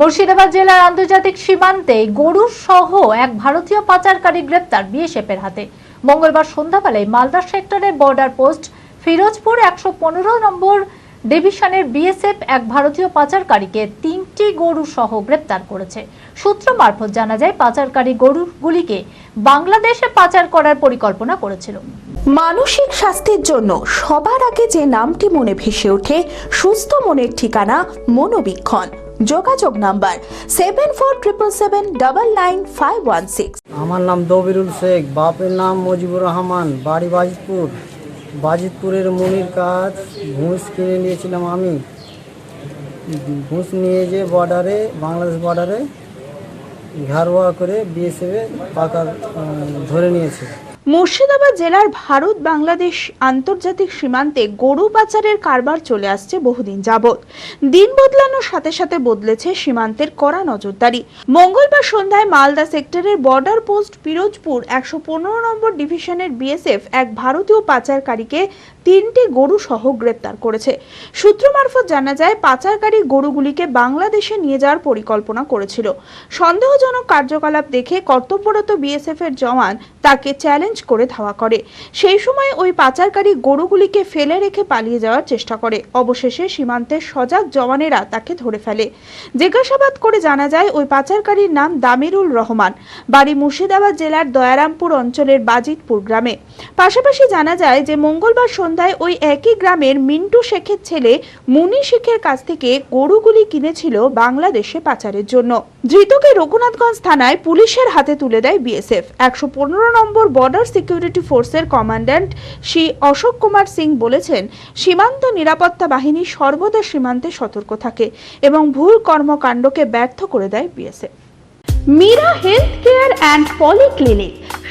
মুর্শিদাবাদ জেলার আন্তর্জাতিক সীমান্তে গরুর সহ এক ভারতীয় পাচারকারী গ্রেপ্তার বিএসএফের হাতে। মঙ্গলবার সন্ধ্যাবেলায় মালদা সেক্টরের বর্ডার পোস্ট, ফিরোজপুর একশো পনেরো নম্বর ডিভিশনের বিএসএফ এক ভারতীয় পাচারকারীকে তিনটি গরু সহ গ্রেপ্তার করেছে। সূত্র মারফত জানা যায়, পাচারকারী গরুগুলিকে বাংলাদেশে পাচার করার পরিকল্পনা করেছিল। মানসিক স্বাস্থ্যের জন্য সবার আগে যে নামটি মনে ভেসে ওঠে, সুস্থ মনের ঠিকানা মনোবীক্ষণ। যোগাযোগ number seven four triple seven double nine five one six. আমার নাম দবিরুল শেখ, বাপের নাম মজিবুর রহমান, বাড়ি বাজিতপুর। বাজিতপুরের মনির কাজ, ঘুষ কিনে নিয়েছিলাম আমি। ঘুষ নিয়ে যে বর্ডারে বাংলাদেশ বর্ডারে ঘারোয়া করে বিএসএফে পাকা ধরে নিয়েছে। মুর্শিদাবাদ জেলার ভারত বাংলাদেশ আন্তর্জাতিক সীমান্তে গরু পাচারের কারবার চলে আসছে বহুদিন যাবৎ। দিন বদলানোর সাথে সাথে বদলেছে সীমান্তের কড়া নজরদারি। মঙ্গলবার সন্ধ্যায় মালদা সেক্টরের বর্ডার পোস্ট পিরোজপুর একশো পনেরো নম্বর ডিভিশনের বিএসএফ এক ভারতীয় পাচারকারীকে তিনটি গরু সহ গ্রেপ্তার করেছে। সূত্র মারফত জানা যায়, পাচারকারী গরুগুলিকে বাংলাদেশে নিয়ে যাওয়ার পরিকল্পনা করেছিল। সন্দেহজনক কার্যকলাপ দেখে কর্তব্যরত বিএসএফ এর জওয়ান তাকে চ্যালেঞ্জ করে ধাওয়া করে। সেই সময় ওই পাচারকারী গরুগুলিকে ফেলে রেখে পালিয়ে যাওয়ার চেষ্টা করে। অবশেষে সীমান্তের সজাগ জওয়ানেরা তাকে ধরে ফেলে। জিজ্ঞাসাবাদ করে জানা যায়, ওই পাচারকারীর নাম দামিরুল রহমান। বাড়ি মুর্শিদাবাদ জেলার দয়ারামপুর অঞ্চলের বাজিতপুর গ্রামে। পাশাপাশি জানা যায় যে, মঙ্গলবার সন্ধ্যায় ওই একই গ্রামের মিন্টু শেখের ছেলে মুনি শেখের কাছ থেকে গরুগুলি কিনেছিল বাংলাদেশে পাচারের জন্য। ধৃতকে রঘুনাথগঞ্জ থানায় পুলিশের হাতে তুলে দেয় বিএসএফ। একশো পনেরো নম্বর বর্ডার সিকিউরিটি ফোর্সের কমান্ড্যান্ট শ্রী অশোক কুমার সিং বলেছেন, সীমান্ত নিরাপত্তা বাহিনী সর্বদা সীমান্তে সতর্ক থাকে এবং ভুল কর্মকাণ্ডকে ব্যর্থ করে দেয় BSF Meera health care and polyclinic